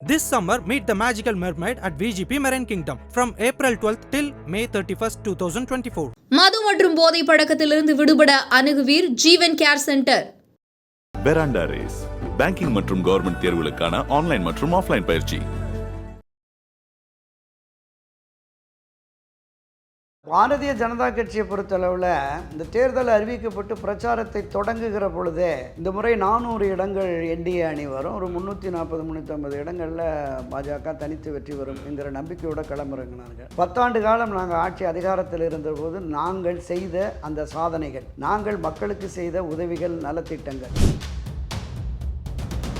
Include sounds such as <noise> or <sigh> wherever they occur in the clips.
This summer, meet the magical mermaid at VGP Marine Kingdom from April 12th till May 31st, 2024. மது மற்றும் போதை பழக்கத்திலிருந்து விடுபட அணுகுவீர் Jeevan care centre. Veranda race banking மற்றும் government தேர்வுகளுக்கான online மற்றும் ஆஃப்லைன் பயிற்சி. பாரதிய ஜனதா கட்சியை பொறுத்தளவில் இந்த தேர்தல் அறிவிக்கப்பட்டு பிரச்சாரத்தை தொடங்குகிற பொழுதே இந்த முறை நானூறு இடங்கள் என்டிஏ அணி வரும். ஒரு முந்நூற்றி நாற்பது முந்நூற்றி ஐம்பது இடங்களில் பாஜக தனித்து வெற்றி வரும் என்கிற நம்பிக்கையோட கிளம்புறங்கினார்கள் பத்தாண்டு காலம் நாங்கள் ஆட்சி அதிகாரத்தில் இருந்தபோது நாங்கள் செய்த அந்த சாதனைகள் நாங்கள் மக்களுக்கு செய்த உதவிகள் நலத்திட்டங்கள்.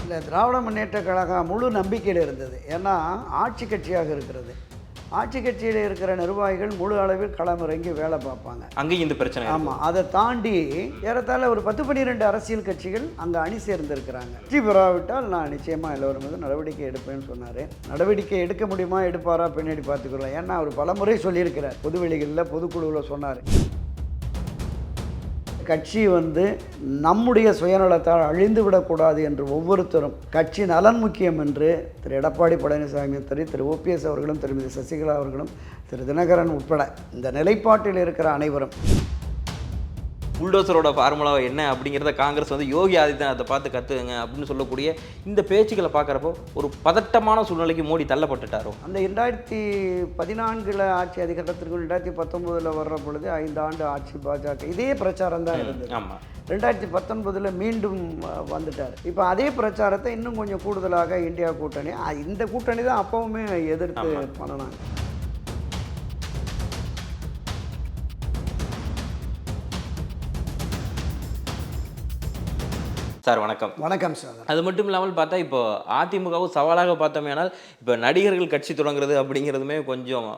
இல்லை திராவிட முன்னேற்ற கழகம் முழு நம்பிக்கையில் இருந்தது. ஏன்னா ஆட்சி கட்சியாக இருக்கிறது. ஆட்சி கட்சியில் இருக்கிற நிர்வாகிகள் முழு அளவில் களமிறங்கி வேலை பார்ப்பாங்க. அங்கேயும் இந்த பிரச்சனை. ஆமாம் அதை தாண்டி ஏறத்தாழ ஒரு பத்து பன்னிரெண்டு அரசியல் கட்சிகள் அங்கே அணி சேர்ந்திருக்கிறாங்க. வெற்றி பெறாவிட்டால் நான் நிச்சயமாக எல்லோரும் மீது நடவடிக்கை எடுப்பேன்னு சொன்னார். நடவடிக்கை எடுக்க முடியுமா எடுப்பாரா பின்னாடி பார்த்துக்கலாம் ஏன்னா அவர் பலமுறை சொல்லியிருக்கிறார். பொதுவெளிகளில் பொதுக்குழுவில் சொன்னார். கட்சி வந்து நம்முடைய சுயநலத்தால் அழிந்து விடக்கூடாது என்று ஒவ்வொருத்தரும் கட்சி நலன் முக்கியம் என்று திரு எடப்பாடி பழனிசாமி திரு திரு ஓபிஎஸ் அவர்களும் திருமதி சசிகலா அவர்களும் திரு தினகரன் உட்பட இந்த நிலைப்பாட்டில் இருக்கிற அனைவரும் புல்டோசரோட ஃபார்முலா என்ன அப்படிங்கிறத காங்கிரஸ் வந்து யோகி ஆதித்யநாத்தை பார்த்து கற்றுங்க அப்படின்னு சொல்லக்கூடிய இந்த பேச்சுக்களை பார்க்குறப்போ ஒரு பதட்டமான சூழ்நிலைக்கு மோடி தள்ளப்பட்டுட்டாரோ? அந்த ரெண்டாயிரத்தி பதினான்கில் ஆட்சி அதிகாரத்திற்கு ரெண்டாயிரத்தி பத்தொம்போதில் வர்ற பொழுது ஐந்து ஆண்டு ஆட்சி பாஜக இதே பிரச்சாரம் தான் இருந்தது. ஆமாம் ரெண்டாயிரத்தி பத்தொன்பதில் மீண்டும் வந்துட்டார். இப்போ அதே பிரச்சாரத்தை இன்னும் கொஞ்சம் கூடுதலாக இந்தியா கூட்டணி இந்த கூட்டணி தான் அப்பவுமே எதிர்த்து பண்ணினாங்க. சார் வணக்கம். வணக்கம் சார். அது மட்டும் இல்லாமல் பார்த்தா இப்போ அதிமுகவும் சவாலாக பார்த்தோமேனால் இப்போ நடிகர்கள் கட்சி தொடங்குறது அப்படிங்கிறதுமே கொஞ்சம்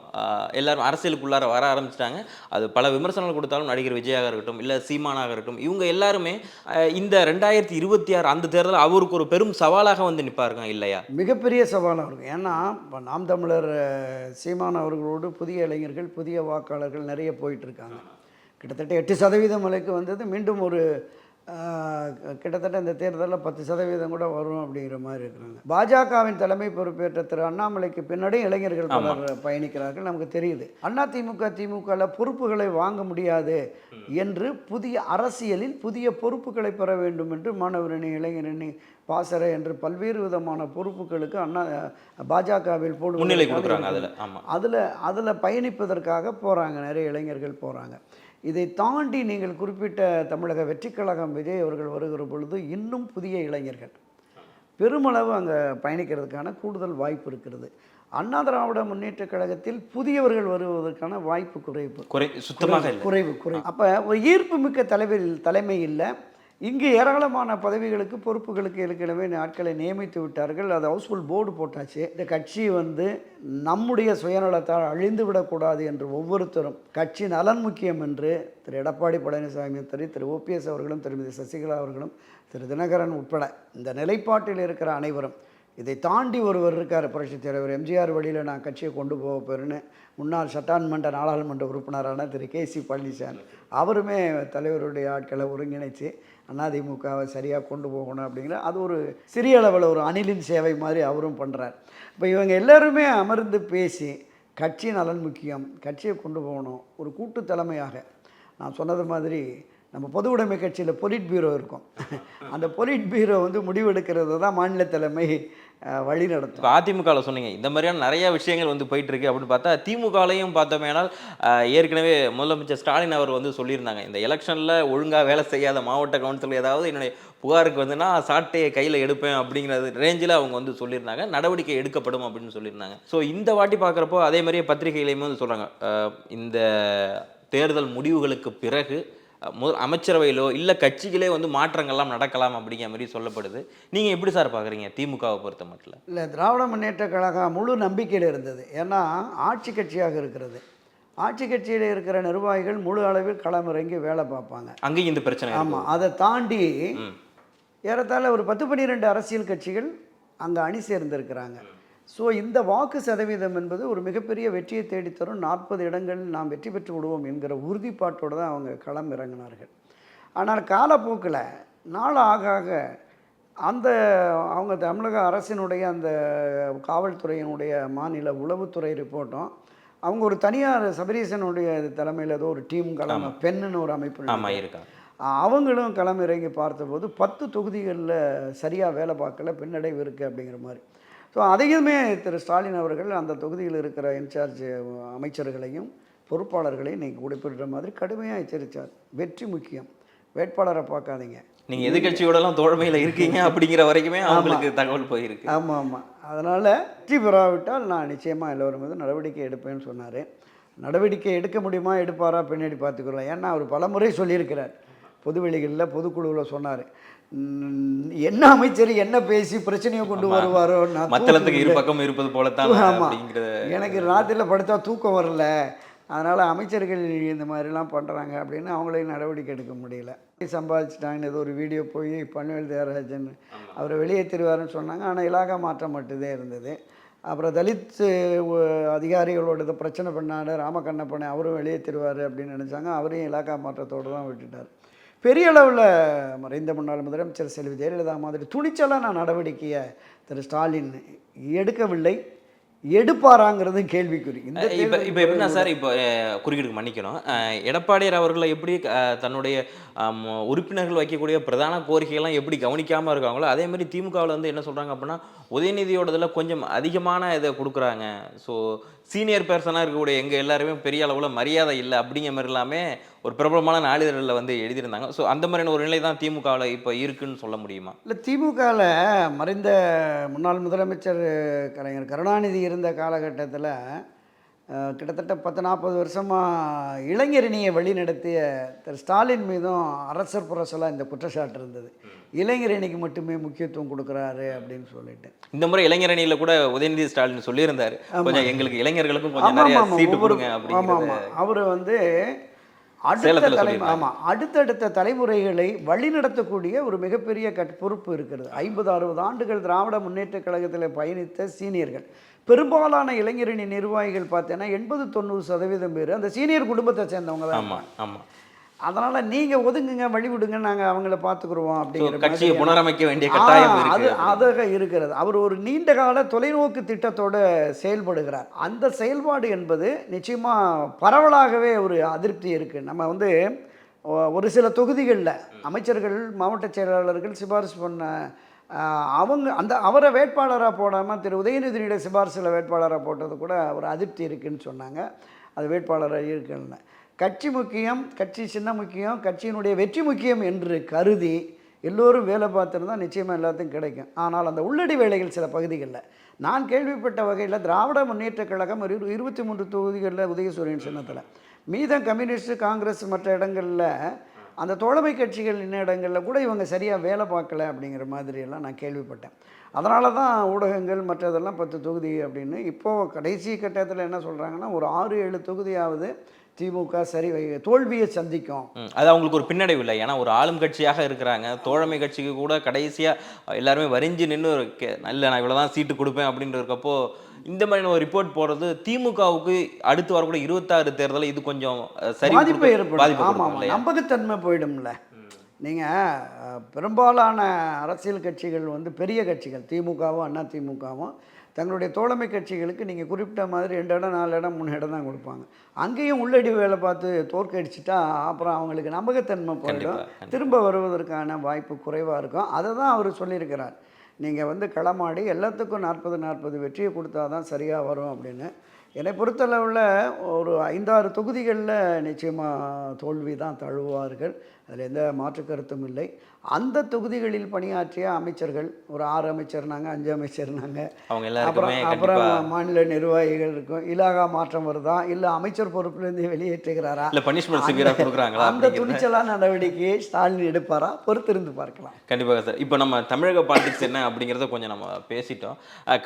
எல்லாரும் அரசியலுக்குள்ளார வர ஆரம்பிச்சிட்டாங்க. அது பல விமர்சனங்கள் கொடுத்தாலும் நடிகர் விஜயாக இருக்கட்டும் இல்லை சீமானாக இருக்கட்டும் இவங்க எல்லாருமே இந்த ரெண்டாயிரத்தி இருபத்தி ஆறு அந்த தேர்தல் அவருக்கு ஒரு பெரும் சவாலாக வந்து நிற்பாருங்க இல்லையா? மிகப்பெரிய சவாலாக இருக்கும். ஏன்னா இப்போ நாம் தமிழர் சீமான் அவர்களோடு புதிய இளைஞர்கள் புதிய வாக்காளர்கள் நிறைய போயிட்டு இருக்காங்க. கிட்டத்தட்ட எட்டு சதவீதம் வரைக்கும் வந்தது. மீண்டும் ஒரு கிட்டத்தட்ட இந்த தேர்தலில் பத்து சதவீதம் கூட வரும் அப்படிங்கிற மாதிரி இருக்கிறாங்க. பாஜகவின் தலைமை பொறுப்பேற்ற திரு அண்ணாமலைக்கு பின்னாடியும் இளைஞர்கள் பலர் பயணிக்கிறார்கள் நமக்கு தெரியுது. அண்ணா திமுக திமுகவில் பொறுப்புகளை வாங்க முடியாது என்று புதிய அரசியலில் புதிய பொறுப்புகளை பெற வேண்டும் என்று மாணவரணி இளைஞரணி பாசறை என்று பல்வேறு விதமான பொறுப்புகளுக்கு அண்ணா பாஜகவில் போடு முன்னிலை கொடுக்குறாங்க அதில். அதில் அதில் பயணிப்பதற்காக போகிறாங்க நிறைய இளைஞர்கள் போகிறாங்க இதை தாண்டி நீங்கள் குறிப்பிட்ட தமிழக வெற்றிக் கழகம் விஜய் அவர்கள் வருகிற பொழுது இன்னும் புதிய இளைஞர்கள். பெருமளவு அங்கே பயணிக்கிறதுக்கான கூடுதல் வாய்ப்பு இருக்கிறது. அண்ணா திராவிட முன்னேற்ற கழகத்தில் புதியவர்கள் வருவதற்கான வாய்ப்பு குறைவு. குறை சுத்தமாக குறைவு குறைவு அப்போ ஒரு ஈர்ப்பு மிக்க தலைவர் தலைமை இல்லை. இங்கு ஏராளமான பதவிகளுக்கு பொறுப்புகளுக்கு ஏற்கனவே ஆட்களை நியமித்து விட்டார்கள். அது ஹவுஸ்ஃபுல் போர்டு போட்டாச்சு. இந்த கட்சி வந்து நம்முடைய சுயநலத்தால் அழிந்து விடக்கூடாது என்று ஒவ்வொருத்தரும் கட்சி நலன் முக்கியம் என்று திரு எடப்பாடி பழனிசாமி சரி திரு ஓபிஎஸ் அவர்களும் திருமதி சசிகலா அவர்களும் திரு தினகரன் உட்பட இந்த நிலைப்பாட்டில் இருக்கிற அனைவரும் இதை தாண்டி ஒருவர் இருக்கார் புரட்சித் தலைவர். எம்ஜிஆர் வழியில் நான் கட்சியை கொண்டு போக போகிறேன்னு முன்னாள் சட்டான்மன்ற நாடாளுமன்ற உறுப்பினரான திரு கே சி பழனிசாமி அவருமே தலைவருடைய ஆட்களை ஒருங்கிணைச்சு அதிமுகவை சரியாக கொண்டு போகணும் அப்படிங்கிற அது ஒரு சிறிய அளவில் ஒரு அணிலின் சேவை மாதிரி அவரும் பண்ணுறார் இப்போ இவங்க எல்லாருமே அமர்ந்து பேசி கட்சி நலன் முக்கியம் கட்சியை கொண்டு போகணும் ஒரு கூட்டு தலைமையாக. நான் சொன்னது மாதிரி நம்ம பொது உடைமை கட்சியில் பொலிட் பியூரோ இருக்கும். அந்த பொலிட் பியூரோ வந்து முடிவெடுக்கிறது தான் மாநில தலைமை. வழி நடத்தும். அதிமுகவில் சொன்னீங்க இந்த மாதிரியான நிறைய விஷயங்கள் வந்து போயிட்டு இருக்கு அப்படின்னு பார்த்தா திமுகலையும் பார்த்தோமேனால் ஏற்கனவே முதலமைச்சர் ஸ்டாலின் அவர் வந்து சொல்லியிருந்தாங்க இந்த எலெக்ஷனில் ஒழுங்காக வேலை செய்யாத மாவட்ட கவுன்சில் ஏதாவது என்னுடைய புகாருக்கு வந்துன்னா சாட்டையை கையில் எடுப்பேன் அப்படிங்கிறது ரேஞ்சில் அவங்க வந்து சொல்லியிருந்தாங்க நடவடிக்கை எடுக்கப்படும் அப்படின்னு சொல்லியிருந்தாங்க. ஸோ இந்த வாட்டி பார்க்குறப்போ அதே மாதிரியே பத்திரிகையிலையுமே வந்து சொல்கிறாங்க இந்த தேர்தல் முடிவுகளுக்கு பிறகு அமைச்சரவையிலோ இல்லை கட்சிகளே வந்து மாற்றங்கள்லாம் நடக்கலாம் அப்படிங்கிற மாதிரி சொல்லப்படுது. நீங்கள் எப்படி சார் பார்க்குறீங்க திமுகவை பொறுத்த மட்டும். இல்லை திராவிட முன்னேற்ற கழகம் முழு நம்பிக்கையில் இருந்தது. ஏன்னா ஆட்சி கட்சியாக இருக்கிறது. ஆட்சி கட்சியில் இருக்கிற நிர்வாகிகள் முழு அளவில் களமிறங்கி வேலை பார்ப்பாங்க. அங்கேயும் இந்த பிரச்சனை. ஆமாம் அதை தாண்டி. ஏறத்தாழ ஒரு பத்து பன்னிரெண்டு அரசியல் கட்சிகள் அங்கே அணி சேர்ந்திருக்கிறாங்க. ஸோ இந்த வாக்கு சதவீதம் என்பது ஒரு மிகப்பெரிய வெற்றியை தேடித்தரும். நாற்பது இடங்கள் நாம் வெற்றி பெற்று விடுவோம் என்கிற உறுதிப்பாட்டோடு தான் அவங்க களம் இறங்கினார்கள். ஆனால் காலப்போக்கில் நாள் ஆக ஆக அந்த அவங்க தமிழக அரசினுடைய அந்த காவல்துறையினுடைய மாநில உளவுத்துறை ரிப்போர்ட்டும் அவங்க ஒரு தனியார் சபரீசனுடைய தலைமையில் ஏதோ ஒரு டீம் கலந்த பெண்ணுன்னு ஒரு அமைப்பு ஆமா இருக்கா. அவங்களும் களமிறங்கி பார்த்தபோது பத்து தொகுதிகளில் சரியாக வேலை பார்க்கல பின்னடைவு இருக்குது அப்படிங்கிற மாதிரி. ஸோ அதையுமே திரு ஸ்டாலின் அவர்கள் அந்த தொகுதியில் இருக்கிற இன்சார்ஜ் அமைச்சர்களையும் பொறுப்பாளர்களையும் நீங்கள் குறிப்பிடுற மாதிரி கடுமையாக எச்சரித்தார் வெற்றி முக்கியம். வேட்பாளரை பார்க்காதீங்க. நீங்க எதிர்கட்சியோட எல்லாம் தோழமையில இருக்கீங்க <laughs> அப்படிங்கிற வரைக்குமே அவங்களுக்கு தகவல் போயிருக்கு. ஆமாம் ஆமாம் அதனால் வெற்றி பெறாவிட்டால் நான் நிச்சயமாக எல்லோரும் மீது நடவடிக்கை எடுப்பேன்னு சொன்னார். நடவடிக்கை எடுக்க முடியுமா எடுப்பாரா பின்னாடி பார்த்துக்கிறோம் ஏன்னா அவர் பலமுறை சொல்லியிருக்கிறார். பொதுவெளிகளில் பொதுக்குழுவில் சொன்னார். என்ன அமைச்சர் என்ன பேசி பிரச்சனையை கொண்டு. வருவாரோ? நான் மத்தளத்துக்கு இரு பக்கம் இருப்பது போலத்தான் ஆமா. அப்படிங்கிற எனக்கு ராத்திரியில் படுத்தா தூக்கம் வரல. அதனால் அமைச்சர்கள் இந்த மாதிரிலாம் பண்ணுறாங்க அப்படின்னு அவங்களையும் நடவடிக்கை எடுக்க முடியல. சம்பாதிச்சிட்டாங்கன்னு ஏதோ ஒரு வீடியோ போய் பன்வேல் தேவராஜன் அவரை வெளியேற்றிடுவாருன்னு சொன்னாங்க. ஆனால் இலாகா மாற்றம் மட்டும்தான் இருந்தது. அப்புறம் தலித் அதிகாரிகளோட பிரச்சனை பண்ணாரு ராமகண்ணப்பனை அவரும் வெளியேற்றிடுவார் அப்படின்னு நினச்சாங்க. அவரையும் இலாகா மாற்றத்தோடு தான் விட்டுட்டார். பெரிய அளவில் மறைந்த முன்னாள் முதலமைச்சர் செல்வி ஜெயலலிதா மாதிரி துணிச்சலான நடவடிக்கையை திரு ஸ்டாலின் எடுக்கவில்லை. எடுப்பாராங்கிறது கேள்விக்குறி. இந்த இப்ப இப்ப எப்படின்னா சார் இப்போ குறுக்கீடுக்கு மன்னிக்கணும். எடப்பாடியார் அவர்களை எப்படி தன்னுடைய உறுப்பினர்கள் வைக்கக்கூடிய பிரதான கோரிக்கைகள்லாம் எப்படி கவனிக்காம இருக்காங்களோ அதே மாதிரி திமுகவில் வந்து என்ன சொல்றாங்க அப்படின்னா உதயநிதியோடதுல கொஞ்சம் அதிகமான இதை கொடுக்குறாங்க. ஸோ சீனியர் பர்சனாக இருக்கக்கூடிய எங்கள் எல்லாருமே பெரிய அளவில் மரியாதை இல்லை அப்படிங்கிற மாதிரி எல்லாமே ஒரு பிரபலமான நாளிதழில் வந்து எழுதியிருந்தாங்க. ஸோ அந்த மாதிரியான ஒரு நிலை தான் திமுகவில் இப்போ இருக்குன்னு சொல்ல முடியுமா? இல்லை திமுகவில் மறைந்த முன்னாள் முதலமைச்சர் கலைஞர் கருணாநிதி இருந்த காலகட்டத்தில் கிட்டத்தட்ட பத்து நாற்பது வருஷமாக இளைஞரணியை வழிநடத்திய திரு ஸ்டாலின் மீதும் அரசர் புரசலாக இந்த குற்றச்சாட்டு இருந்தது. இளைஞரணிக்கு மட்டுமே முக்கியத்துவம் கொடுக்குறாரு அப்படின்னு சொல்லிட்டு. இந்த முறை இளைஞரணியில கூட உதயநிதி ஸ்டாலின் சொல்லியிருந்தாரு. கொஞ்சம் எங்களுக்கு இளைஞர்களுக்கும் கொஞ்சம் நிறைய சீட்டு கொடுங்க ஆமா, அப்படிங்கிறது ஆமா. அவர் வந்து அடுத்த தலை. ஆமாம் அடுத்தடுத்த தலைமுறைகளை வழிநடத்தக்கூடிய ஒரு மிகப்பெரிய கட் பொறுப்பு இருக்கிறது. ஐம்பது அறுபது ஆண்டுகள் திராவிட முன்னேற்றக் கழகத்தில் பயணித்த சீனியர்கள். பெரும்பாலான இளைஞரணி நிர்வாகிகள் பார்த்தீங்கன்னா எண்பது தொண்ணூறு சதவீதம் பேர் அந்த சீனியர் குடும்பத்தை சேர்ந்தவங்க தான் ஆமா ஆமா. அதனால் நீங்கள் ஒதுங்குங்க வழி விடுங்க நாங்கள் அவங்கள பார்த்துக்குருவோம் அப்படிங்கிற கட்சியை புனரமைக்க வேண்டிய கட்டாயம் அது அதாக இருக்கிறது. அவர் ஒரு நீண்ட கால தொலைநோக்கு திட்டத்தோடு செயல்படுகிறார். அந்த செயல்பாடு என்பது நிச்சயமாக பரவலாகவே ஒரு அதிருப்தி இருக்குது நம்ம வந்து ஒரு சில தொகுதிகளில் அமைச்சர்கள் மாவட்ட செயலாளர்கள் சிபாரிசு பண்ண அவங்க அந்த அவரை வேட்பாளராக போடாமல் திரு உதயநிதியுடைய சிபாரிசில் வேட்பாளராக போட்டது கூட ஒரு அதிருப்தி இருக்குன்னு சொன்னாங்க. அது வேட்பாளராக இருக்குன்னு. கட்சி முக்கியம் கட்சி சின்ன முக்கியம் கட்சியினுடைய வெற்றி முக்கியம் என்று கருதி எல்லோரும் வேலை பார்த்துருந்தா நிச்சயமாக எல்லாத்துக்கும் கிடைக்கும். ஆனால் அந்த உள்ளடி வேலைகள் சில பகுதிகளில். நான் கேள்விப்பட்ட வகையில் திராவிட முன்னேற்ற கழகம் ஒரு இருபத்தி மூன்று தொகுதிகளில் உதயசூரியன் சின்னத்தில். மீதம் கம்யூனிஸ்ட் காங்கிரஸ் மற்ற இடங்களில் அந்த தோழமை கட்சிகள் இன்ன இடங்களில் கூட இவங்க சரியாக வேலை பார்க்கல அப்படிங்கிற மாதிரியெல்லாம் நான் கேள்விப்பட்டேன். அதனால தான் ஊடகங்கள் மற்றதெல்லாம் பத்து தொகுதி அப்படின்னு. இப்போது கடைசி கட்டத்தில் என்ன சொல்கிறாங்கன்னா ஒரு ஆறு ஏழு தொகுதியாவது திமுக சரி தோல்வியை சந்திக்கும். அது அவங்களுக்கு ஒரு பின்னடைவு இல்லை. ஏன்னா ஒரு ஆளும் கட்சியாக இருக்கிறாங்க. தோழமை கட்சிக்கு கூட கடைசியா எல்லாருமே வரிஞ்சு நின்று இல்ல நான் இவ்வளவுதான் சீட்டு கொடுப்பேன் அப்படின்ற இருக்கப்போ இந்த மாதிரியான ஒரு ரிப்போர்ட் போடுறது திமுகவுக்கு அடுத்து வரக்கூடிய இருபத்தாறு தேர்தலில் இது கொஞ்சம் சரி பாதிப்பு ஏற்படும் ஆமாம். நம்பகத்தன்மை போயிடும்ல. நீங்கள் பெரும்பாலான அரசியல் கட்சிகள் வந்து பெரிய கட்சிகள். திமுகவும் அண்ணா திமுகவும் தங்களுடைய தோழமை கட்சிகளுக்கு நீங்கள் குறிப்பிட்ட மாதிரி ரெண்டு இடம் நாலு இடம் மூணு இடம் தான் கொடுப்பாங்க. அங்கேயும் உள்ளடி வேலை பார்த்து தோற்கடிச்சிட்டா அப்புறம் அவங்களுக்கு நம்பகத்தன்மை போயிடும். திரும்ப வருவதற்கான வாய்ப்பு குறைவாக இருக்கும். அதை தான் அவர் சொல்லியிருக்கிறார். நீங்கள் வந்து களமாடி எல்லாத்துக்கும் நாற்பது நாற்பது வெற்றியை கொடுத்தா தான் சரியாக வரும் அப்படின்னு. என்னை பொறுத்தளவில் ஒரு ஐந்தாறு தொகுதிகளில் நிச்சயமாக தோல்வி தான் தழுவார்கள் அதில் எந்த மாற்று கருத்தும் இல்லை. அந்த தொகுதிகளில் பணியாற்றிய அமைச்சர்கள் ஒரு ஆறு அமைச்சர்னாங்க அஞ்சு அமைச்சர்னாங்க. அவங்க அப்புறம் அப்புறம் மாநில நிர்வாகிகள் இருக்கும். இலாகா மாற்றம் வருதா? இல்லை அமைச்சர் பொறுப்பிலிருந்து வெளியேற்றுகிறாரா? அந்த துணிச்சலான நடவடிக்கையை ஸ்டாலின் எடுப்பாரா? பொறுத்திருந்து பார்க்கலாம். கண்டிப்பாக சார் இப்போ நம்ம தமிழக பாலிடிக்ஸ் என்ன அப்படிங்கிறத கொஞ்சம் நம்ம பேசிட்டோம்.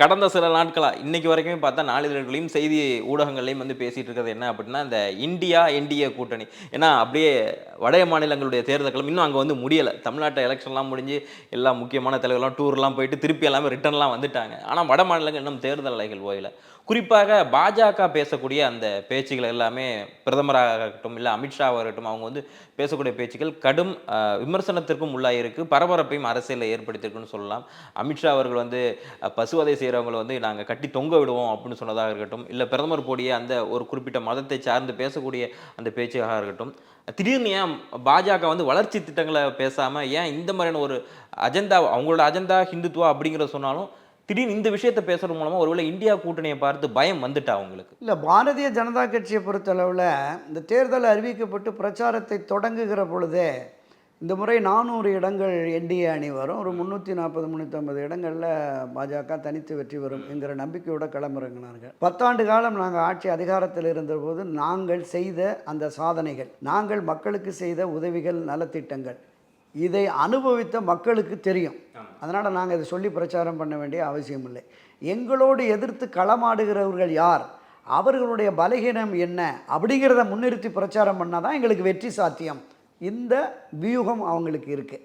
கடந்த சில நாட்களாக இன்னைக்கு வரைக்குமே பார்த்தா நாளிதழ்களையும் செய்தி ஊடகங்களையும் வந்து பேசிட்டு இருக்கிறது என்ன அப்படின்னா இந்த இந்தியா என்டிஏ கூட்டணி. ஏன்னா அப்படியே வட மாநிலங்களுடைய தேர்தல்களும் இன்னும் அங்கே வந்து முடியலை. தமிழ்நாடு தமிழ்நாட்டு எலெக்ஷன்லாம் முடிஞ்சு எல்லா முக்கியமான தலைவர்லாம் டூர்லாம் போயிட்டு திருப்பி எல்லாமே ரிட்டர்ன்லாம் வந்துட்டாங்க. ஆனால் வட மாநிலங்கள் இன்னும் தேர்தல் அலைகள் போயில குறிப்பாக பாஜக பேசக்கூடிய அந்த பேச்சுகள் எல்லாமே பிரதமராக இருக்கட்டும் இல்லை அமித்ஷாவாக இருக்கட்டும் அவங்க வந்து பேசக்கூடிய பேச்சுக்கள் கடும் விமர்சனத்திற்கும் உள்ளாயிருக்கு. பரபரப்பையும் அரசியலில் ஏற்படுத்தியிருக்குன்னு சொல்லலாம். அமித்ஷா அவர்கள் வந்து பசுவதை செய்கிறவங்களை வந்து நாங்கள் கட்டி தொங்க விடுவோம் அப்படின்னு சொன்னதாக இருக்கட்டும் இல்லை பிரதமர் போடிய அந்த ஒரு குறிப்பிட்ட மதத்தை சார்ந்து பேசக்கூடிய அந்த பேச்சாக இருக்கட்டும். திடீர்னு ஏன் பாஜக வந்து வளர்ச்சி திட்டங்களை பேசாமல் ஏன் இந்த மாதிரியான ஒரு அஜெண்டா அவங்களோட அஜெண்டா ஹிந்துத்துவா அப்படிங்கிறத சொன்னாலும் திடீர்னு இந்த விஷயத்தை பேசுறது மூலமா ஒருவேளை இந்தியா கூட்டணியை பார்த்து பயம் வந்துட்டா அவங்களுக்கு இல்லை பாரதிய ஜனதா கட்சியை பொறுத்தளவில் இந்த தேர்தல் அறிவிக்கப்பட்டு பிரச்சாரத்தை தொடங்குகிற பொழுதே இந்த முறை நானூறு இடங்கள் என்டிஏ அணி வரும். ஒரு முந்நூற்றி நாற்பது முந்நூற்றம்பது இடங்களில் பாஜக தனித்து வெற்றி வரும் என்கிற நம்பிக்கையோட களமிறங்கினார்கள். பத்தாண்டு காலம் நாங்கள் ஆட்சி அதிகாரத்தில் இருந்தபோது நாங்கள் செய்த அந்த சாதனைகள் நாங்கள் மக்களுக்கு செய்த உதவிகள் நலத்திட்டங்கள் இதை அனுபவித்த மக்களுக்கு தெரியும். அதனால் நாங்கள் இதை சொல்லி பிரச்சாரம் பண்ண வேண்டிய அவசியம் இல்லை. எங்களோடு எதிர்த்து களமாடுகிறவர்கள் யார்? அவர்களுடைய பலகீனம் என்ன? அப்படிங்கிறத முன்னிறுத்தி பிரச்சாரம் பண்ணால் தான் எங்களுக்கு வெற்றி சாத்தியம். இந்த வியூகம் அவங்களுக்கு இருக்குது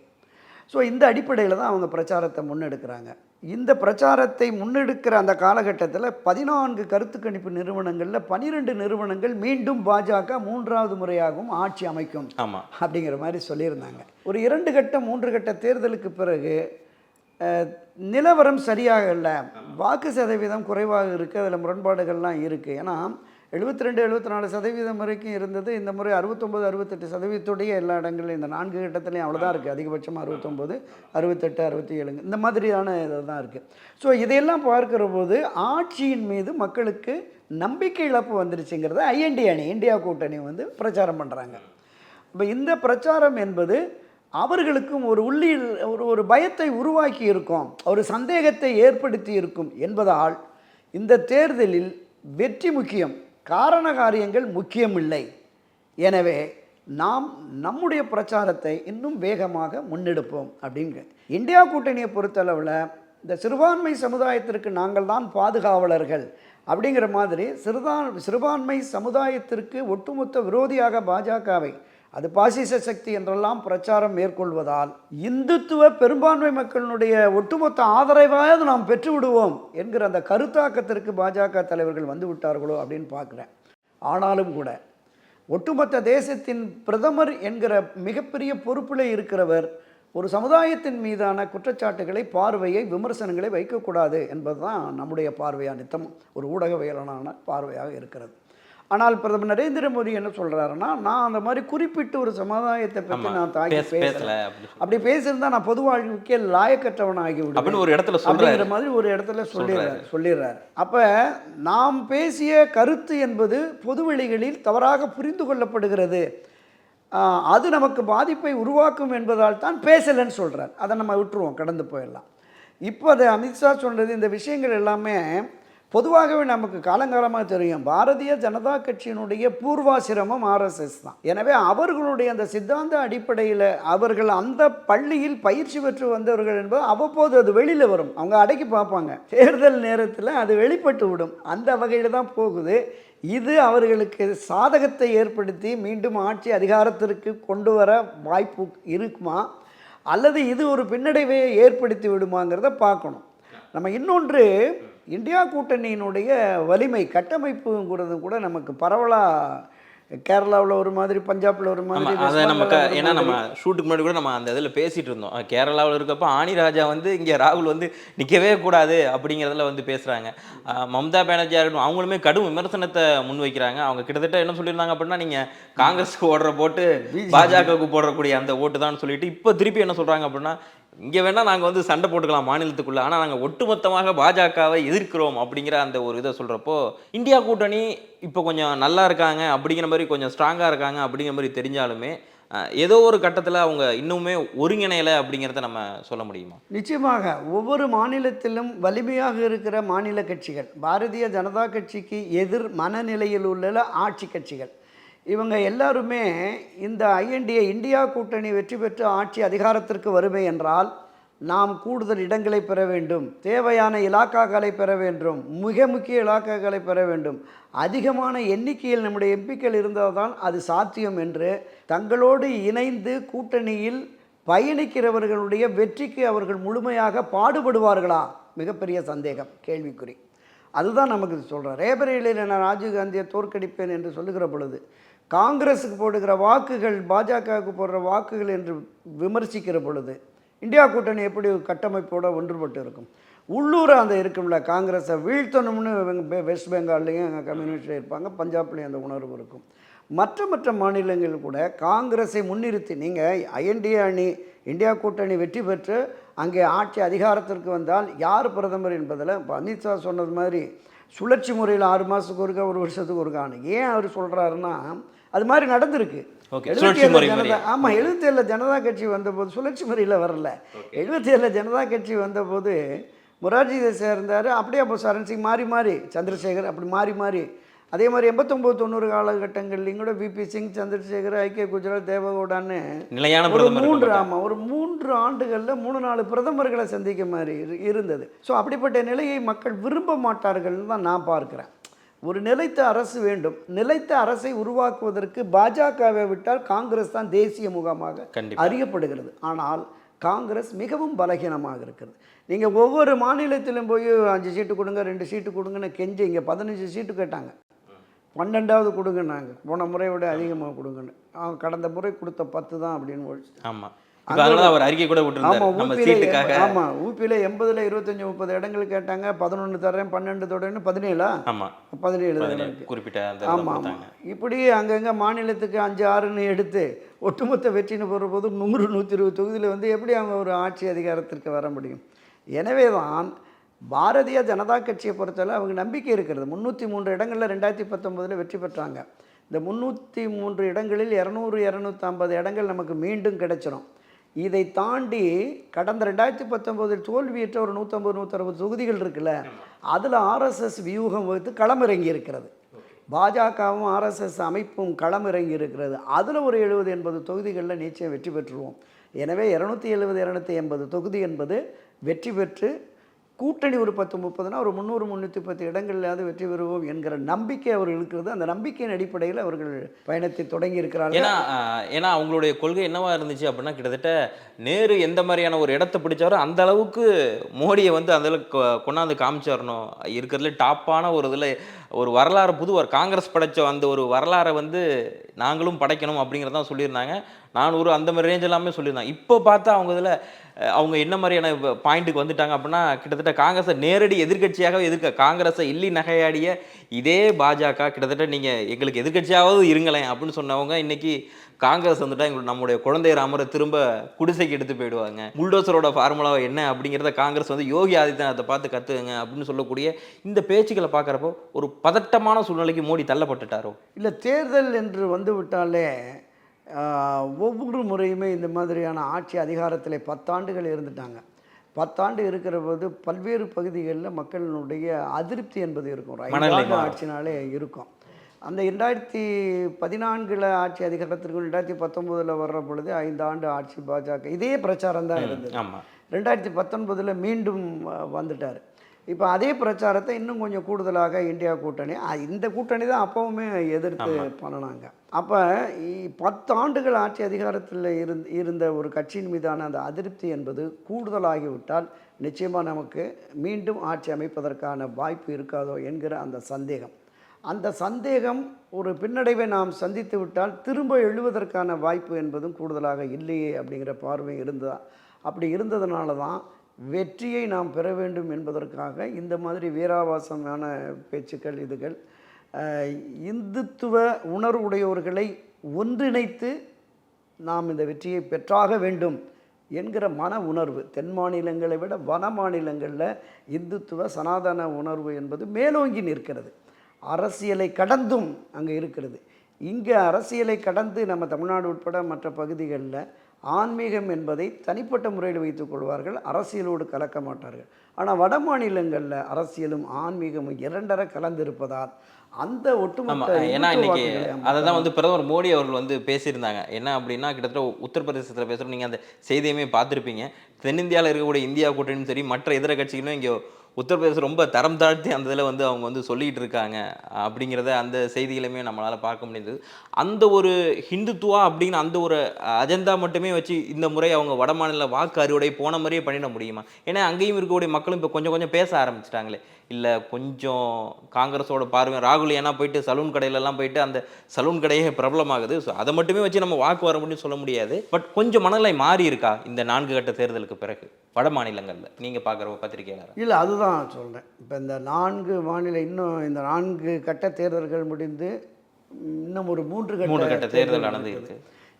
ஸோ இந்த அடிப்படையில் தான் அவங்க பிரச்சாரத்தை முன்னெடுக்கிறாங்க. இந்த பிரச்சாரத்தை முன்னெடுக்கிற அந்த காலகட்டத்தில் பதினான்கு கருத்து கணிப்பு நிறுவனங்களில் பனிரெண்டு நிறுவனங்கள் மீண்டும் பாஜக மூன்றாவது முறையாகவும் ஆட்சி அமைக்கும் ஆமா. அப்படிங்கிற மாதிரி சொல்லியிருந்தாங்க. ஒரு இரண்டு கட்ட மூன்று கட்ட தேர்தலுக்கு பிறகு நிலவரம் சரியாக இல்லை. வாக்கு சதவீதம் குறைவாக இருக்குது அதில் முரண்பாடுகள்லாம் இருக்குது ஏன்னா எழுபத்தி ரெண்டு எழுபத்தி நாலு சதவீதம் வரைக்கும் இருந்தது. இந்த முறை அறுபத்தொம்பது அறுபத்தெட்டு சதவீதத்துடைய எல்லா இடங்களிலும் இந்த நான்கு கட்டத்துலையும் அவ்வளோதான் இருக்குது அதிகபட்சமாக அறுபத்தொம்போது அறுபத்தெட்டு அறுபத்தி ஏழுங்க இந்த மாதிரியான இதை தான் இருக்குது ஸோ இதையெல்லாம் பார்க்குற போது ஆட்சியின் மீது மக்களுக்கு நம்பிக்கை இழப்பு வந்துருச்சுங்கிறத ஐஎன்டி அணி இந்தியா கூட்டணி வந்து பிரச்சாரம் பண்ணுறாங்க இப்போ இந்த பிரச்சாரம் என்பது அவர்களுக்கும் ஒரு உள்ளில் ஒரு ஒரு பயத்தை உருவாக்கி இருக்கும் ஒரு சந்தேகத்தை ஏற்படுத்தி இருக்கும் என்பதால் இந்த தேர்தலில் வெற்றி முக்கியம். காரண காரியங்கள் முக்கியமில்லை. எனவே நாம் நம்முடைய பிரச்சாரத்தை இன்னும் வேகமாக முன்னெடுப்போம் அப்படிங்க இந்தியா கூட்டணியை பொறுத்தளவில் இந்த சிறுபான்மை சமுதாயத்திற்கு நாங்கள் தான் பாதுகாவலர்கள் அப்படிங்கிற மாதிரி சிறுதான் சிறுபான்மை சமுதாயத்திற்கு ஒட்டுமொத்த விரோதியாக பாஜகவை அது பாசிச சக்தி என்றெல்லாம் பிரச்சாரம் மேற்கொள்வதால் இந்துத்துவ பெரும்பான்மை மக்களினுடைய ஒட்டுமொத்த ஆதரவாவது நாம் பெற்றுவிடுவோம் என்கிற அந்த கருத்தாக்கத்திற்கு பாஜக தலைவர்கள் வந்து விட்டார்களோ அப்படின்னு பார்க்குறேன். ஆனாலும் கூட ஒட்டுமொத்த தேசத்தின் பிரதமர் என்கிற மிகப்பெரிய பொறுப்பில் இருக்கிறவர் ஒரு சமுதாயத்தின் மீதான குற்றச்சாட்டுகளை பார்வையை விமர்சனங்களை வைக்கக்கூடாது என்பதுதான் நம்முடைய பார்வையாக நித்தம். ஒரு ஊடகவியலான பார்வையாக இருக்கிறது. ஆனால் பிரதமர் நரேந்திர மோடி என்ன சொல்றாருன்னா நான் அந்த மாதிரி குறிப்பிட்டு ஒரு சமுதாயத்தை பற்றி. நான் தாக்கி பேச- பேசல அப்படி பேசியிருந்தா நான் பொது வாழ்க்கையே லாயக்கற்றவன் ஆகி அப்படின்னு ஒரு இடத்துல அப்படிங்கிற மாதிரி ஒரு இடத்துல சொல்லிடுறாரு சொல்லிடுறாரு. அப்ப நாம் பேசிய கருத்து என்பது பொதுவெளிகளில் தவறாக புரிந்து கொள்ளப்படுகிறது. அது நமக்கு பாதிப்பை உருவாக்கும் என்பதால் தான் பேசலைன்னு சொல்றார். அதை நம்ம விட்டுருவோம் கடந்து போயிடலாம். இப்போ அது அமித்ஷா சொன்னது இந்த விஷயங்கள் எல்லாமே பொதுவாகவே நமக்கு காலங்காலமாக தெரியும் பாரதிய ஜனதா கட்சியினுடைய பூர்வாசிரமம் ஆர்எஸ்எஸ் தான். எனவே அவர்களுடைய அந்த சித்தாந்த அடிப்படையில் அவர்கள் அந்த பள்ளியில் பயிற்சி பெற்று வந்தவர்கள் என்பது அவ்வப்போது அது வெளியில் வரும். அவங்க அடக்கி பார்ப்பாங்க. தேர்தல் நேரத்தில் அது வெளிப்பட்டு விடும். அந்த வகையில் தான் போகுது. இது அவர்களுக்கு சாதகத்தை ஏற்படுத்தி மீண்டும் ஆட்சி அதிகாரத்திற்கு கொண்டு வர வாய்ப்பு இருக்குமா? அல்லது இது ஒரு பின்னடைவை ஏற்படுத்தி விடுமாங்கிறத பார்க்கணும். நம்ம இன்னொன்று இந்தியா கூட்டணியினுடைய வலிமை கட்டமைப்புங்கிறது கூட நமக்கு பரவலாக கேரளாவில் ஒரு மாதிரி பஞ்சாப்ல ஒரு மாதிரி அதை ஒரு ஏன்னா நம்ம. ஷூட்டுக்கு முன்னாடி கூட நம்ம அந்த இதில் பேசிட்டு இருந்தோம். கேரளாவில் இருக்கப்ப ஆனி ராஜா வந்து இங்கே ராகுல் வந்து நிற்கவே கூடாது அப்படிங்கிறதுல வந்து பேசுகிறாங்க மம்தா பானர்ஜியாக இருக்கட்டும் அவங்களுமே கடும் விமர்சனத்தை முன்வைக்கிறாங்க. அவங்க கிட்டத்தட்ட என்ன சொல்லியிருந்தாங்க அப்படின்னா நீங்கள் காங்கிரஸுக்கு ஓடுற போட்டு பாஜகவுக்கு போடக்கூடிய அந்த ஓட்டு தான் சொல்லிட்டு இப்போ திருப்பி என்ன சொல்கிறாங்க அப்படின்னா இங்கே வேணால் நாங்கள் வந்து சண்டை போட்டுக்கலாம் மாநிலத்துக்குள்ளே. ஆனால் நாங்கள் ஒட்டுமொத்தமாக பாஜகவை எதிர்க்கிறோம் அப்படிங்கிற அந்த ஒரு இதை சொல்கிறப்போ இந்தியா கூட்டணி இப்போ கொஞ்சம் நல்லா இருக்காங்க அப்படிங்கிற மாதிரி கொஞ்சம் ஸ்ட்ராங்காக இருக்காங்க அப்படிங்கிற மாதிரி தெரிஞ்சாலுமே ஏதோ ஒரு கட்டத்தில் அவங்க இன்னுமே ஒருங்கிணையலை அப்படிங்கிறத நம்ம சொல்ல முடியுமா? நிச்சயமாக. ஒவ்வொரு மாநிலத்திலும் வலிமையாக இருக்கிற மாநில கட்சிகள் பாரதிய ஜனதா கட்சிக்கு எதிர் மனநிலையில் உள்ள ஆட்சி கட்சிகள். இவங்க எல்லாருமே இந்த ஐஎன்டிஏ இந்தியா கூட்டணி வெற்றி பெற்று ஆட்சி அதிகாரத்திற்கு வருமே என்றால் நாம் கூடுதல் இடங்களை பெற வேண்டும் தேவையான இலாக்காக்களை பெற வேண்டும் மிக முக்கிய இலாக்காக்களை பெற வேண்டும். அதிகமான எண்ணிக்கையில் நம்முடைய எம்பிக்கள் இருந்தால்தான் அது சாத்தியம் என்று தங்களோடு இணைந்து கூட்டணியில் பயணிக்கிறவர்களுடைய வெற்றிக்கு அவர்கள் முழுமையாக பாடுபடுவார்களா? மிகப்பெரிய சந்தேகம் கேள்விக்குறி. அதுதான் நமக்கு சொல்கிறேன் ரேபரேலியில் நான் ராஜீவ் காந்தியை தோற்கடிப்பேன் என்று சொல்லுகிற பொழுது காங்கிரஸுக்கு போடுகிற வாக்குகள் பாஜகவுக்கு போடுற வாக்குகள் என்று விமர்சிக்கிற பொழுது இந்தியா கூட்டணி எப்படி கட்டமைப்போடு ஒன்றுபட்டு இருக்கும்? உள்ளூர் அந்த இருக்கும்ல காங்கிரஸை வீழ்த்தணும்னு வெஸ்ட் பெங்கால்லையும் கம்யூனிஸ்ட் இருப்பாங்க பஞ்சாப்லேயும் அந்த உணர்வு இருக்கும். மற்ற மற்ற மாநிலங்கள் கூட காங்கிரஸை முன்னிறுத்தி நீங்கள் ஐஎன்டிஏ அணி இந்தியா கூட்டணி வெற்றி பெற்று அங்கே ஆட்சி அதிகாரத்திற்கு வந்தால் யார் பிரதமர் என்பதில் இப்போ அமித்ஷா சொன்னது மாதிரி சுழற்சி முறையில் ஆறு மாதத்துக்கு ஒருக்கா ஒரு வருஷத்துக்கு ஒருக்கான்னு ஏன் அவர் சொல்கிறாருன்னா அது மாதிரி நடந்திருக்கு? ஆமாம் எழுபத்தி ஏழில் ஜனதா கட்சி வந்தபோது சுழற்சி முறையில் வரல. எழுபத்தி ஏழில் ஜனதா கட்சி வந்தபோது மொரார்ஜி தேசாய் இருந்தார் அப்படியே அப்போ சரண் சிங் மாறி மாறி சந்திரசேகர் அப்படி மாறி மாறி. அதே மாதிரி எண்பத்தொம்போது தொண்ணூறு காலகட்டங்கள்லையும் கூட விபி சிங் சந்திரசேகர் ஐக்கிய குஜராத் தேவகவுடான்னு நிலையான ஒரு மூன்று. ஆமாம் ஒரு மூன்று ஆண்டுகளில் மூணு நாலு பிரதமர்களை சந்திக்க மாதிரி இரு- இருந்தது. ஸோ அப்படிப்பட்ட நிலையை மக்கள் விரும்ப மாட்டார்கள்னு தான் நான் பார்க்கிறேன். ஒரு நிலைத்த அரசு வேண்டும். நிலைத்த அரசை உருவாக்குவதற்கு பாஜகவை விட்டால் காங்கிரஸ் தான் தேசிய முகமாக. அறியப்படுகிறது. ஆனால் காங்கிரஸ் மிகவும் பலகீனமாக இருக்கிறது. நீங்கள் ஒவ்வொரு மாநிலத்திலும் போய் அஞ்சு சீட்டு கொடுங்க ரெண்டு சீட்டு கொடுங்கன்னு கெஞ்சி இங்கே பதினஞ்சு சீட்டு கேட்டாங்க. பன்னெண்டாவது கொடுங்கன்னாங்க. போன முறையை விட அதிகமாக கொடுங்கன்னு. அவங்க கடந்த முறை கொடுத்த பத்து தான் அப்படின்னு ஒழிச்சு ஆமா. இப்போ அதனால அவர் அறிக்கை கூட விட்டுருந்தாரு ஆமாம் ஊபியில் ஆமாம் எண்பதில் இருபத்தஞ்சி முப்பது இடங்கள் கேட்டாங்க. பதினொன்று தரேன் பன்னெண்டு தொடர்னு பதினேழா? ஆமா. பதினேழு. குறிப்பிட்ட ஆமாம் ஆமாம் இப்படி அங்கங்கே மாநிலத்துக்கு அஞ்சு ஆறுன்னு எடுத்து ஒட்டுமொத்த வெற்றின்னு போகிற போது நூறு நூற்றி இருபது தொகுதியில் வந்து எப்படி அவங்க ஒரு ஆட்சி அதிகாரத்திற்கு வர முடியும்? எனவே தான் பாரதிய ஜனதா கட்சியை பொறுத்தவரை அவங்க நம்பிக்கை இருக்கிறது. முந்நூற்றி மூன்று இடங்களில் ரெண்டாயிரத்தி பத்தொம்போதில் வெற்றி பெற்றாங்க. இந்த முந்நூற்றி மூன்று இடங்களில் இரநூறு இரநூத்தம்பது இடங்கள் நமக்கு மீண்டும் கிடைச்சிரும். இதை தாண்டி கடந்த ரெண்டாயிரத்தி பத்தொம்போதில் தோல்வியற்ற ஒரு நூற்றம்பது நூற்றறுபது தொகுதிகள் இருக்குல்ல அதில் ஆர்எஸ்எஸ் வியூகம் வகுத்து களமிறங்கி இருக்கிறது பாஜகவும் ஆர்எஸ்எஸ் அமைப்பும் களமிறங்கி இருக்கிறது அதில் ஒரு எழுபது எண்பது தொகுதிகளில் நிச்சயம் வெற்றி பெற்றுருவோம். எனவே இரநூத்தி எழுபது இரநூத்தி எண்பது தொகுதி என்பது வெற்றி பெற்று கூட்டணி ஒரு பத்து முப்பதுனா ஒரு முந்நூறு முந்நூற்றி பத்து இடங்கள்லாவது வெற்றி பெறுவோம் என்கிற நம்பிக்கை அவர்கள் இருக்கிறது அந்த நம்பிக்கையின் அடிப்படையில் அவர்கள் பயணத்தை தொடங்கி இருக்கிறார்கள். ஏன்னா ஏன்னா அவங்களுடைய கொள்கை என்னவா இருந்துச்சு அப்படின்னா கிட்டத்தட்ட நேரு எந்த மாதிரியான ஒரு இடத்தை பிடிச்சாரோ அந்த அளவுக்கு மோடியை வந்து அந்த அளவுக்கு கொ- கொண்டாந்து காமிச்சிடணும் இருக்கிறதுல டாப்பான ஒரு இதில் ஒரு வரலாறு புது ஒரு காங்கிரஸ் படைச்ச அந்த ஒரு வரலாறை வந்து நாங்களும் படைக்கணும் அப்படிங்கிறதான் சொல்லியிருந்தாங்க. நானூறு அந்த மாதிரி ரேஞ்ச் எல்லாமே சொல்லியிருந்தாங்க. இப்போ பார்த்தா அவங்க இதில் அவங்க என்ன மாதிரியான பாயிண்ட்டுக்கு வந்துட்டாங்க அப்படின்னா கிட்டத்தட்ட காங்கிரஸை நேரடி எதிர்க்கட்சியாக எதிர்க்க காங்கிரஸை இல்லி நகையாடிய இதே பாஜக கிட்டத்தட்ட நீங்கள் எங்களுக்கு எதிர்க்கட்சியாவது இருங்களேன் அப்படின்னு சொன்னவங்க இன்றைக்கி காங்கிரஸ் வந்துட்டா எங்களுக்கு நம்முடைய குழந்தை ராமரை திரும்ப குடிசைக்கு எடுத்து போயிடுவாங்க. புல்டோசரோட ஃபார்முலா என்ன அப்படிங்கிறத காங்கிரஸ் வந்து யோகி ஆதித்யநாத்தை பார்த்து கற்றுக்குங்க அப்படின்னு சொல்லக்கூடிய இந்த பேச்சுக்களை பார்க்குறப்போ ஒரு பதட்டமான சூழ்நிலைக்கு மோடி தள்ளப்பட்டுட்டாரோ? இல்லை தேர்தல் என்று வந்து விட்டாலே ஒவ்வொரு முறையுமே இந்த மாதிரியான ஆட்சி அதிகாரத்தில் பத்தாண்டுகள் இருந்துட்டாங்க. பத்தாண்டு இருக்கிற போது பல்வேறு பகுதிகளில் மக்களினுடைய அதிருப்தி என்பது இருக்கும். ஆட்சினாலே இருக்கும். அந்த ரெண்டாயிரத்தி பதினான்கில் ஆட்சி அதிகாரத்திற்கு ரெண்டாயிரத்தி பத்தொம்போதில் வர்ற பொழுது ஐந்து ஆண்டு ஆட்சி பாஜக. இதே பிரச்சாரம் தான் இருந்தது. ரெண்டாயிரத்தி பத்தொன்பதில் மீண்டும் வந்துட்டார். இப்போ அதே பிரச்சாரத்தை இன்னும் கொஞ்சம் கூடுதலாக இந்தியா கூட்டணி இந்த கூட்டணி தான் அப்போவுமே எதிர்த்து பண்ணினாங்க. அப்போ பத்து ஆண்டுகள் ஆட்சி அதிகாரத்தில் இருந்த இருந்த ஒரு கட்சியின் மீதான அந்த அதிருப்தி என்பது கூடுதலாகிவிட்டால் நிச்சயமாக நமக்கு மீண்டும் ஆட்சி அமைப்பதற்கான வாய்ப்பு இருக்காதோ என்கிற அந்த சந்தேகம். அந்த சந்தேகம் ஒரு பின்னடைவை நாம் சந்தித்து விட்டால் திரும்ப எழுவதற்கான வாய்ப்பு என்பதும் கூடுதலாக இல்லையே அப்படிங்கிற பார்வை இருந்ததா அப்படி இருந்ததுனால தான் வெற்றியை நாம் பெற வேண்டும் என்பதற்காக இந்த மாதிரி வீராவாசமான பேச்சுக்கள் இதுகள் இந்துத்துவ உணர்வுடையவர்களை ஒன்றிணைத்து நாம் இந்த வெற்றியை பெற்றாக வேண்டும் என்கிற மன உணர்வு. தென் மாநிலங்களை விட வன மாநிலங்களில் இந்துத்துவ சனாதன உணர்வு என்பது மேலோங்கி நிற்கிறது. அரசியலை கடந்தும் அங்கே இருக்கிறது. இங்கே அரசியலை கடந்து நம்ம தமிழ்நாடு உட்பட மற்ற பகுதிகளில் ஆன்மீகம் என்பதை தனிப்பட்ட முறையில் வைத்துக் கொள்வார்கள். அரசியலோடு கலக்க மாட்டார்கள். ஆனால் வட மாநிலங்களில் அரசியலும் ஆன்மீகமும் இரண்டர கலந்திருப்பதால் அந்த ஒட்டுமொத்த ஏன்னா இன்னைக்கு அதை தான் வந்து பிரதமர் மோடி அவர்கள் வந்து பேசியிருந்தாங்க. என்ன அப்படின்னா கிட்டத்தட்ட உத்தரப்பிரதேசத்தில் பேசுகிறோம் நீங்கள் அந்த செய்தியுமே பார்த்துருப்பீங்க. தென்னிந்தியாவில் இருக்கக்கூடிய இந்தியா கூட்டணியும் சரி மற்ற இதர கட்சிகளும் இங்கே உத்தரப்பிரதேசம் ரொம்ப தரம் தாழ்த்தி அந்த இதில் வந்து அவங்க வந்து சொல்லிகிட்டு இருக்காங்க அப்படிங்கிறத அந்த செய்திகளுமே நம்மளால் பார்க்க முடியுது அந்த ஒரு ஹிந்துத்துவா அப்படின்னு அந்த ஒரு அஜெண்டா மட்டுமே வச்சு இந்த முறை அவங்க வட மாநில வாக்கு அறுவடை போன மாதிரியே பண்ணிட முடியுமா? ஏன்னா அங்கேயும் இருக்கக்கூடிய மக்களும் இப்போ கொஞ்சம் கொஞ்சம் பேச ஆரம்பிச்சிட்டாங்களே. இல்லை கொஞ்சம் காங்கிரஸோட பார்வை ராகுல் ஏன்னா போயிட்டு சலூன் கடையிலலாம் போயிட்டு அந்த சலூன் கடையே பிரபலமாகுது. ஸோ அதை மட்டுமே வச்சு நம்ம வாக்கு வர முடியும்னு சொல்ல முடியாது. பட் கொஞ்சம் மனநிலை மாறி இருக்கா இந்த நான்கு கட்ட தேர்தலுக்கு பிறகு? வட மாநிலங்களில். நீங்கள் பார்க்குற பத்திரிகையாளர்? இல்லை அதுதான் சொல்கிறேன் இப்போ இந்த நான்கு மாநில இன்னும் இந்த நான்கு கட்ட தேர்தல்கள் முடிந்து இன்னும் ஒரு மூன்று கட்ட மூன்று கட்ட தேர்தல் நடந்து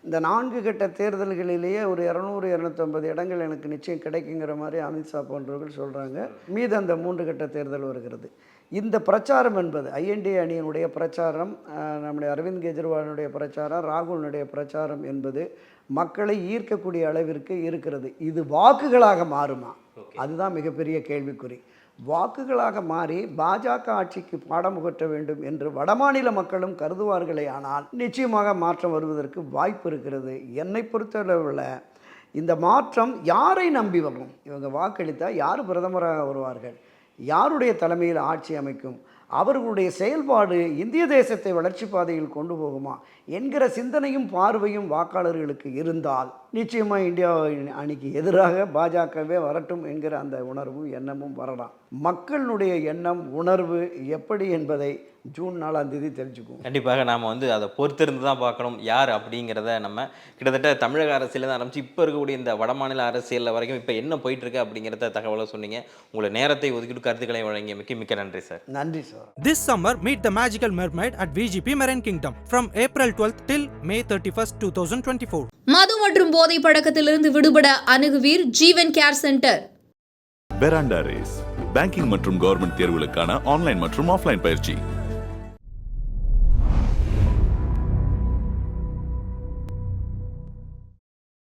இந்த நான்கு கட்ட தேர்தல்களிலேயே ஒரு இரநூறு இரநூத்தம்பது இடங்கள் எனக்கு நிச்சயம் கிடைக்குங்கிற மாதிரி அமித்ஷா போன்றவர்கள் சொல்கிறாங்க மீது அந்த மூன்று கட்ட தேர்தல் வருகிறது. இந்த பிரச்சாரம் என்பது ஐஎன்டி அணியினுடைய பிரச்சாரம் நம்முடைய அரவிந்த் கெஜ்ரிவாலினுடைய பிரச்சாரம் ராகுலினுடைய பிரச்சாரம் என்பது மக்களை ஈர்க்கக்கூடிய அளவிற்கு இருக்கிறது. இது வாக்குகளாக மாறுமா? அதுதான் மிகப்பெரிய கேள்விக்குறி. வாக்குகளாக மாறி பாஜக ஆட்சிக்கு பாடம் புகட்ட வேண்டும் என்று வடமாநில மக்களும் கருதுவார்களே ஆனால் நிச்சயமாக மாற்றம் வருவதற்கு வாய்ப்பு இருக்கிறது. என்னை பொறுத்தளவில் இந்த மாற்றம் யாரை நம்பி வரும்? இவங்க வாக்களித்தால் யார் பிரதமராக வருவார்கள்? யாருடைய தலைமையில் ஆட்சி அமைக்கும்? அவர்களுடைய செயல்பாடு இந்திய தேசத்தை வளர்ச்சி பாதையில் கொண்டு போகுமா? என்கிற சிந்தனையும் பார்வையும் வாக்காளர்களுக்கு இருந்தால் நிச்சயமாக இந்தியா அணிக்கு எதிராக பாஜகவே வரட்டும் என்கிற அந்த உணர்வும் எண்ணமும் வரலாம். மக்களுடைய எண்ணம் உணர்வு எப்படி என்பதை ஜூன் நாலாம் தேதி தெரிஞ்சுக்குவோம். கண்டிப்பாக நாம் வந்து அதை பொறுத்திருந்து தான் பார்க்கணும் யார் அப்படிங்கிறத நம்ம கிட்டத்தட்ட தமிழக அரசியல் ஆரம்பிச்சு இப்போ இருக்கக்கூடிய இந்த வடமாநில அரசியலில் வரைக்கும் இப்போ என்ன போயிட்டு இருக்கு அப்படிங்கிறத தகவலை சொன்னீங்க. உங்களை நேரத்தை ஒதுக்கிட்டு கருத்துக்களை வழங்கிய மிக்க மிக்க நன்றி சார். நன்றி sir. This summer, meet the magical mermaid at VGP Marine Kingdom from April 12th till May 31st, 2024. மது மற்றும் போதை பழக்கத்திலிருந்து விடுபட அணுகுவீர் Jeevan care centre. Veranda race banking மற்றும் கவர்மெண்ட் தேர்வுகளுக்கான ஆன்லைன் மற்றும் ஆஃப்லைன் பயிற்சி.